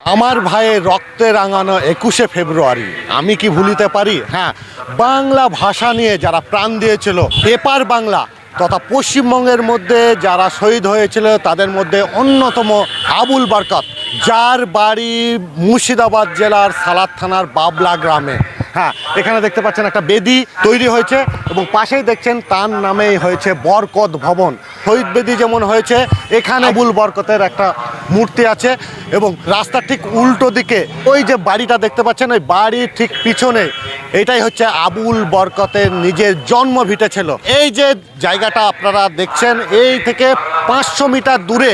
আমার ভাইয়ের রক্তে রাঙানো একুশে ফেব্রুয়ারি, আমি কি ভুলিতে পারি? হ্যাঁ বাংলা ভাষা নিয়ে যারা প্রাণ দিয়েছিল, পেপার বাংলা তথা পশ্চিমবঙ্গের মধ্যে যারা শহীদ হয়েছিল, তাদের মধ্যে অন্যতম আবুল বারকাত, যার বাড়ি মুর্শিদাবাদ জেলার সালাদ থানার বাবলা গ্রামে। হ্যাঁ এখানে দেখতে পাচ্ছেন একটা বেদি তৈরি হয়েছে এবং পাশেই দেখছেন তার নামেই হয়েছে বরকত ভবন। শহীদ বেদি যেমন হয়েছে, এখানে বুল বরকতের একটা মূর্তি আছে এবং রাস্তার ঠিক উল্টো দিকে ওই যে বাড়িটা দেখতে পাচ্ছেন, ওই বাড়ির ঠিক পিছনে, এটাই হচ্ছে আবুল বরকতের নিজের জন্ম ভিটে ছিল এই যে জায়গাটা আপনারা দেখছেন, এই থেকে পাঁচশো মিটার দূরে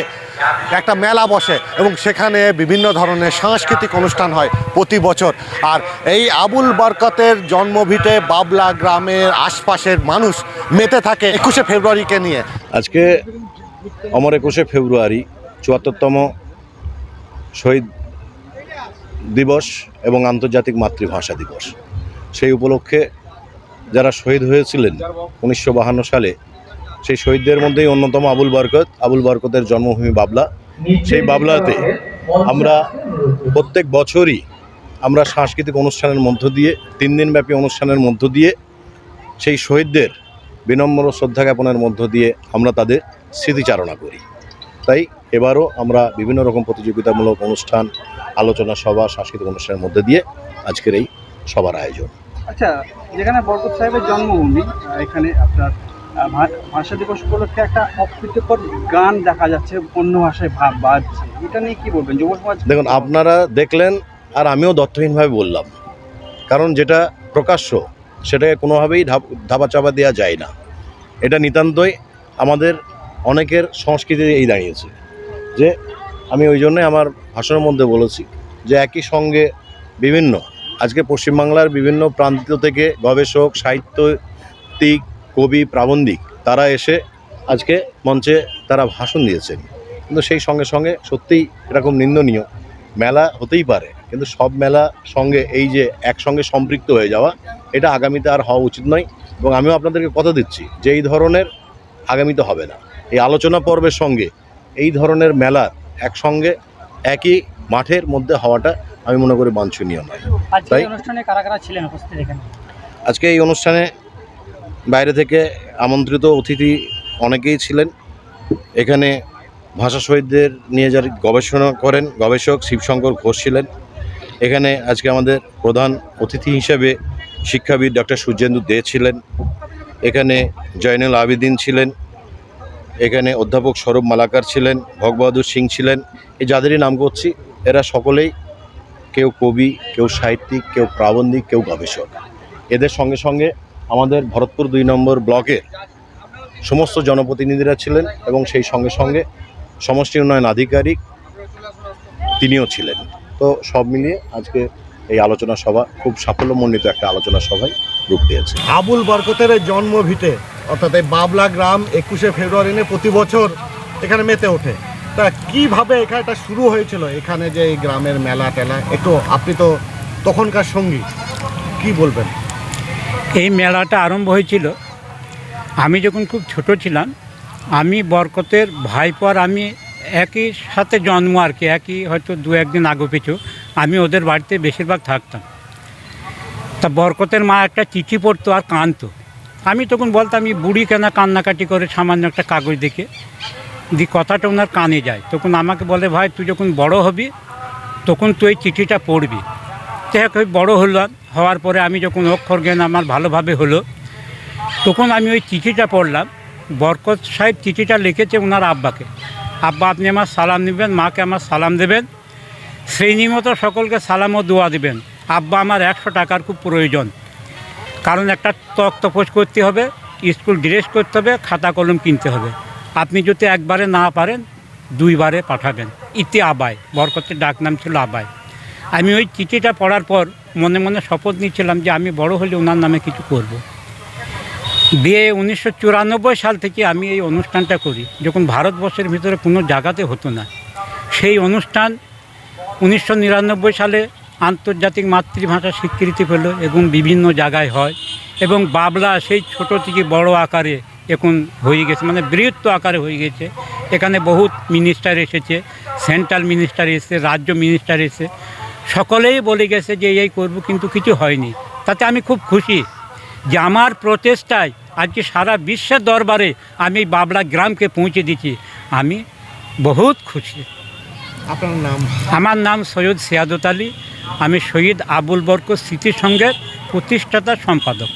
একটা মেলা বসে এবং সেখানে বিভিন্ন ধরনের সাংস্কৃতিক অনুষ্ঠান হয় প্রতি বছর। আর এই আবুল বরকতের জন্মভিটে বাবলা গ্রামের আশপাশের মানুষ মেতে থাকে একুশে ফেব্রুয়ারিকে নিয়ে। আজকে আমার একুশে ফেব্রুয়ারি চুয়াত্তরতম শহীদ দিবস এবং আন্তর্জাতিক মাতৃভাষা দিবস। সেই উপলক্ষে যারা শহীদ হয়েছিলেন উনিশশো সালে, সেই শহীদদের মধ্যেই অন্যতম আবুল বরকত। আবুল বরকতের জন্মভূমি বাবলা। সেই বাবলাতে আমরা প্রত্যেক বছরই আমরা সাংস্কৃতিক অনুষ্ঠানের মধ্য দিয়ে, তিন দিনব্যাপী অনুষ্ঠানের মধ্য দিয়ে, সেই শহীদদের বিনম্র শ্রদ্ধা জ্ঞাপনের মধ্য দিয়ে আমরা তাদের স্মৃতিচারণা করি। তাই এবারও আমরা বিভিন্ন রকম প্রতিযোগিতামূলক অনুষ্ঠান, আলোচনা সভা, সাংস্কৃতিক অনুষ্ঠানের মধ্যে দিয়ে আজকের এই সবার আয়োজন। আচ্ছা যেখানে বরকত সাহেবের জন্মভূমি এখানে আপনার ভাষা দিবস উপলক্ষে একটা অপ্রীতিকর গান দেখা যাচ্ছে, অন্য ভাষায় ভাব বাজছে। এটা নিয়ে কি বলবেন? যুব সমাজ দেখুন, আপনারা দেখলেন আর আমিও দত্তহীনভাবে বললাম। কারণ যেটা প্রকাশ্য, সেটাকে কোনোভাবেই ধাপ চাপা দেওয়া যায় না। এটা নিতান্তই আমাদের অনেকের সংস্কৃতি এই দাঁড়িয়েছে। যে আমি ওই জন্যই আমার ভাষণের মধ্যে বলেছি যে একই সঙ্গে বিভিন্ন আজকে পশ্চিমবাংলার বিভিন্ন প্রান্ত থেকে গবেষক, সাহিত্যিক, কবি, প্রাবন্ধিক, তারা এসে আজকে মঞ্চে তারা ভাষণ দিয়েছেন। কিন্তু সেই সঙ্গে সঙ্গে সত্যিই এরকম নিন্দনীয় মেলা হতেই পারে, কিন্তু সব মেলা সঙ্গে এই যে একসঙ্গে সম্পৃক্ত হয়ে যাওয়া, এটা আগামীতে আর হওয়া উচিত নয় এবং আমিও আপনাদেরকে কথা দিচ্ছি যে এই ধরনের আগামীতে হবে না। এই আলোচনা পর্বের সঙ্গে এই ধরনের মেলা একসঙ্গে, একই মাঠের মধ্যে হওয়াটা আমি মনে করি বাঞ্ছনীয় নয়। তাই? অনুষ্ঠানে কারা কারা ছিলেন উপস্থিত এখানে? আজকে এই অনুষ্ঠানে বাইরে থেকে আমন্ত্রিত অতিথি অনেকেই ছিলেন। এখানে ভাষা শহীদদের নিয়ে যারা গবেষণা করেন গবেষক শিবশঙ্কর ঘোষ ছিলেন। এখানে আজকে আমাদের প্রধান অতিথি হিসেবে শিক্ষাবিদ ডক্টর সূর্যেন্দু দে ছিলেন। এখানে জয়নুল আবিদিন ছিলেন। এখানে অধ্যাপক সৌরভ মালাকার ছিলেন ভগবাহাদুর সিং ছিলেন। এই যাদেরই নাম করছি এরা সকলেই কেউ কবি, কেউ সাহিত্যিক, কেউ প্রাবন্ধিক, কেউ গবেষক। এদের সঙ্গে সঙ্গে আমাদের ভরতপুর দুই নম্বর ব্লকের সমস্ত জনপ্রতিনিধিরা ছিলেন এবং সেই সঙ্গে সঙ্গে সমষ্টি উন্নয়ন আধিকারিক তিনিও ছিলেন। তো সব মিলিয়ে আজকে এই আলোচনা সভা খুব সাফল্যমণ্ডিত একটা আলোচনা সভায় রূপ দিয়েছে। আবুল বরকতের এই জন্ম ভিটে অর্থাৎ এই বাবলা গ্রাম একুশে ফেব্রুয়ারি প্রতি বছর এখানে মেতে ওঠে। তা কীভাবে এটা শুরু হয়েছিল? এখানে যে এই গ্রামের মেলা টেলা, একটু আপনি তো তখনকার সঙ্গী, কি বলবেন? এই মেলাটা আরম্ভ হয়েছিল। আমি যখন খুব ছোট ছিলাম, আমি বরকতের ভাইপর আমি একই সাথে জন্ম আর কি, একই হয়তো দু একদিন আগে পিছু, আমি ওদের বাড়িতে বেশিরভাগ থাকতাম। তা বরকতের মা একটা চিঠি পড়তো আর কাঁদতো। আমি তখন বলতাম আমি বুড়ি কেনা কান্নাকাটি করে সামান্য একটা কাগজ দেখে? দি কথাটা ওনার কানে যায়। তখন আমাকে বলে ভাই তুই যখন বড় হবি তখন তুই এই চিঠিটা পড়বি। হোক, ওই বড়ো হলাম। হওয়ার পরে আমি যখন অক্ষর জ্ঞান আমার ভালোভাবে হলো তখন আমি ওই চিঠিটা পড়লাম। বরকত সাহেব চিঠিটা লিখেছে ওনার আব্বাকে। আব্বা আপনি আমার সালাম নেবেন মাকে আমার সালাম দেবেন। সেই নিয়মত সকলকে সালাম ও দোয়া দেবেন। আব্বা আমার একশো টাকার খুব প্রয়োজন। কারণ একটা তক তপোস করতে হবে স্কুল ড্রেস করতে হবে খাতা কলম কিনতে হবে। আপনি যদি একবারে না পারেন, দুইবারে পাঠাবেন। ইতি আবায় বরকতের ডাক নাম ছিল আবায় আমি ওই চিঠিটা পড়ার পর মনে মনে শপথ নিয়েছিলাম যে আমি বড় হলে ওনার নামে কিছু করব। দিয়ে উনিশশো চুরানব্বই সাল থেকে আমি এই অনুষ্ঠানটা করি। যখন ভারতবর্ষের ভিতরে কোনো জায়গাতে হতো না। সেই অনুষ্ঠান উনিশশো নিরানব্বই সালে আন্তর্জাতিক মাতৃভাষা স্বীকৃতি পেল এবং বিভিন্ন জায়গায় হয় এবং বাবলা সেই ছোট থেকে বড় আকারে এখন হয়ে গেছে মানে বৃহত্ত আকারে হয়ে গেছে। এখানে বহুত মিনিস্টার এসেছে সেন্ট্রাল মিনিস্টার এসেছে রাজ্য মিনিস্টার এসে সকলেই বলে গেছে যে এই করব কিন্তু কিছু হয়নি। তাতে আমি খুব খুশি যে আমার প্রচেষ্টায় আজকে সারা বিশ্বের দরবারে আমি বাবলা গ্রামকে পৌঁছে দিচ্ছি আমি বহুত খুশি। আপনার নাম? আমার নাম সৈয়দ সিয়াদত আলী। আমি শহীদ আবুল বরকত স্মৃতি সংঘের প্রতিষ্ঠাতা সম্পাদক।